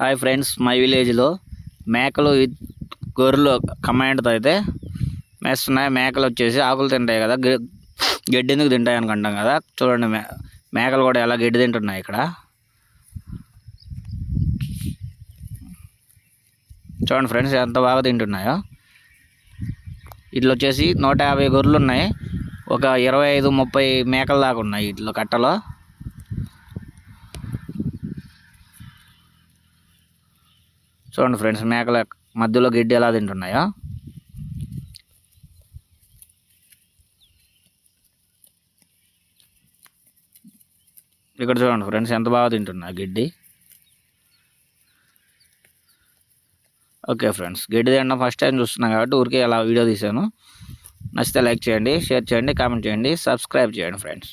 Hi friends మా విలేజ్లో మేకలు గొర్రెలు కమాండ్తో అయితే మేస్తున్నాయి. మేకలు వచ్చేసి ఆకులు తింటాయి కదా. గె- గడ్డి ఎందుకు తింటాయి అనుకుంటాం కదా. చూడండి మే మేకలు కూడా ఎలా గడ్డి తింటున్నాయి ఇక్కడ. చూడండి ఫ్రెండ్స్ ఎంత బాగా తింటున్నాయో. ఇట్లా వచ్చేసి నూట యాభై గొర్రెలు ఉన్నాయి. ఒక ఇరవై ఐదు ముప్పై మేకల దాకా ఉన్నాయి ఇట్లా కట్టలో. చూడండి ఫ్రెండ్స్ మేకల మధ్యలో గడ్డి ఎలా తింటున్నాయో. ఇక్కడ చూడండి ఫ్రెండ్స్ ఎంత బాగా తింటున్నాయి గడ్డి. ఓకే ఫ్రెండ్స్ గడ్డి తినడం ఫస్ట్ టైం చూస్తున్నాం కాబట్టి ఊరికే అలా వీడియో తీశాను. నచ్చితే లైక్ చేయండి షేర్ చేయండి కామెంట్ చేయండి సబ్స్క్రైబ్ చేయండి ఫ్రెండ్స్.